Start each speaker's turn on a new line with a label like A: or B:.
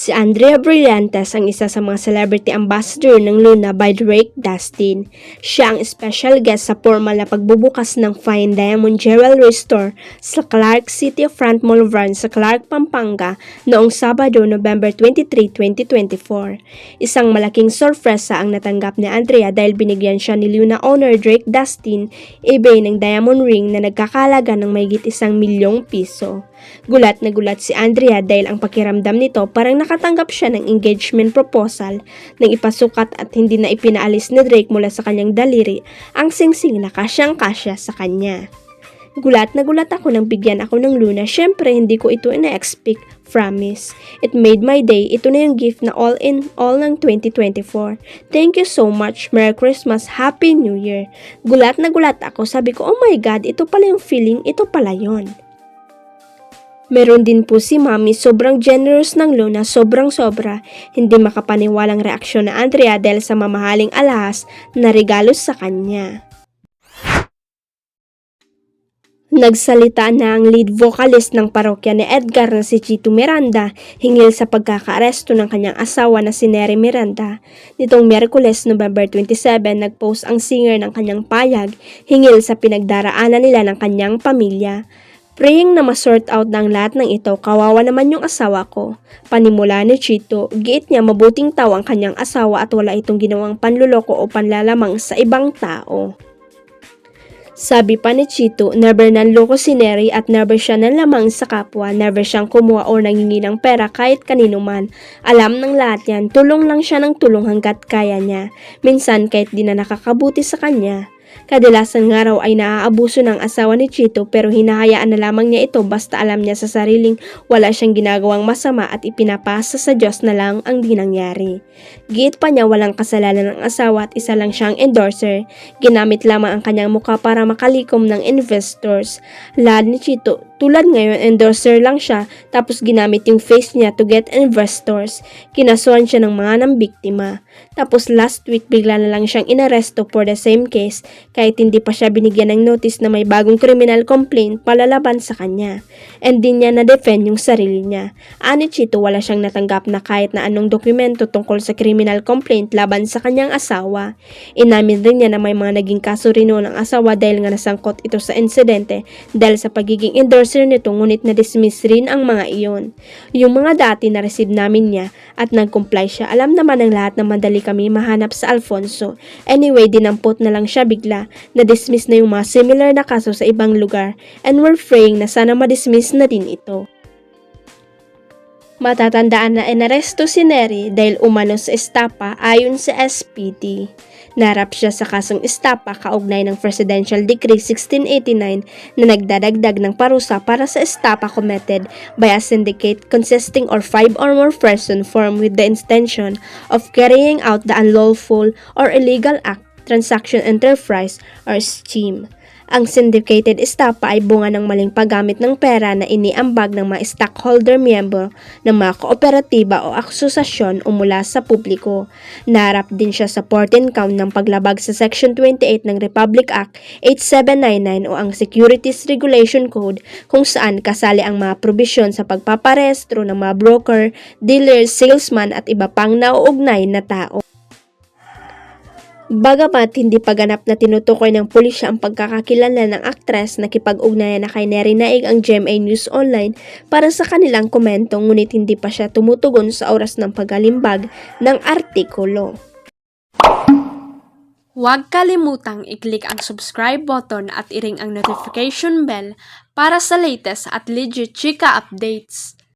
A: Si Andrea Brillantes ang isa sa mga celebrity ambassador ng Luna by Drake Dustin. Siya ang special guest sa formal na pagbubukas ng Fine Diamond Jewelry Store sa Clark City Front Mall Brand sa Clark, Pampanga noong Sabado, November 23, 2024. Isang malaking sorpresa ang natanggap ni Andrea dahil binigyan siya ni Luna owner Drake Dustin eBay ng diamond ring na nagkakalaga ng mayigit isang milyong piso. Gulat na gulat si Andrea dahil ang pakiramdam nito parang nakatanggap siya ng engagement proposal nang ipasukat at hindi na ipinaalis ni Drake mula sa kanyang daliri ang singsing na kasyang-kasya sa kanya. Gulat na gulat ako nang bigyan ako ng Luna. Syempre, hindi ko ito ina-expect. Promise. It made my day. Ito na yung gift na all in all ng 2024. Thank you so much. Merry Christmas. Happy New Year. Gulat na gulat ako. Sabi ko, oh my God, ito pala yung feeling. Ito pala yon. Meron din po si Mami, sobrang generous ng Luna, sobrang sobra. Hindi makapaniwalang reaksyon na Andrea dahil sa mamahaling alahas na regalo sa kanya. Nagsalita na ang lead vocalist ng parokya ni Edgar na si Chito Miranda hingil sa pagkakaaresto ng kanyang asawa na si Nery Miranda. Nitong Miyerkules, November 27, nagpost ang singer ng kanyang payag hingil sa pinagdaraanan nila ng kanyang pamilya. Praying na ma-sort out ng lahat ng ito, kawawa naman yung asawa ko. Panimula ni Chito, giit niya mabuting tao ang kanyang asawa at wala itong ginawang panluloko o panlalamang sa ibang tao. Sabi pa ni Chito, never nanloko si Neri at never siya nanlamang sa kapwa, never siyang kumuha o nangingi ng pera kahit kanino man. Alam ng lahat yan, tulong lang siya ng tulong hanggat kaya niya. Minsan kahit di na nakakabuti sa kanya. Kadalasan nga raw ay naaabuso ng asawa ni Chito pero hinahayaan na lamang niya ito basta alam niya sa sariling wala siyang ginagawang masama at ipinapasa sa Diyos na lang ang di nangyari. Giit pa niya walang kasalanan ng asawa at isa lang siyang endorser. Ginamit lamang ang kanyang mukha para makalikom ng investors. Lahat ni Chito, tulad ngayon endorser lang siya tapos ginamit yung face niya to get investors. Kinasuhan siya ng mga ng biktima. Tapos last week bigla na lang siyang inaresto for the same case kahit hindi pa siya binigyan ng notice na may bagong criminal complaint palalaban sa kanya. And din niya na-defend yung sarili niya. Ani Chito wala siyang natanggap na kahit na anong dokumento tungkol sa criminal complaint laban sa kanyang asawa. Inamin rin niya na may mga naging kaso rin noon asawa dahil nga nasangkot ito sa insidente dahil sa pagiging endorser nito ngunit na-dismiss rin ang mga iyon. Yung mga dati na receive namin niya at nag-comply siya. Alam naman ng lahat na madali kami mahanap sa Alfonso. Anyway, dinampot na lang siya bigla. Na-dismiss na yung mga similar na kaso sa ibang lugar and we're praying na sana ma-dismiss na din ito. Matatandaan na inaresto si Neri dahil umano sa estapa ayon sa SPD. Narap siya sa kasong estapa kaugnay ng Presidential Decree 1689 na nagdadagdag ng parusa para sa estapa committed by a syndicate consisting or five or more person formed with the intention of carrying out the unlawful or illegal act, transaction, enterprise, or scheme. Ang syndicated estapa ay bunga ng maling paggamit ng pera na iniambag ng mga stockholder miyembro ng mga kooperatiba o aksosasyon o mula sa publiko. Narap din siya sa 14 count ng paglabag sa Section 28 ng Republic Act 8799 o ang Securities Regulation Code kung saan kasali ang mga probisyon sa pagpaparehistro ng mga broker, dealers, salesman at iba pang nauugnay na tao. Bagamat hindi pa ganap na tinutukoy ng pulisya ang pagkakakilala ng aktres na kipag-ugnayan na kay Neri Naig ang GMA News Online para sa kanilang komento ngunit hindi pa siya tumutugon sa oras ng pagalimbag ng artikulo. Huwag kalimutang i-click ang subscribe button at i-ring ang notification bell para sa latest at legit chika updates.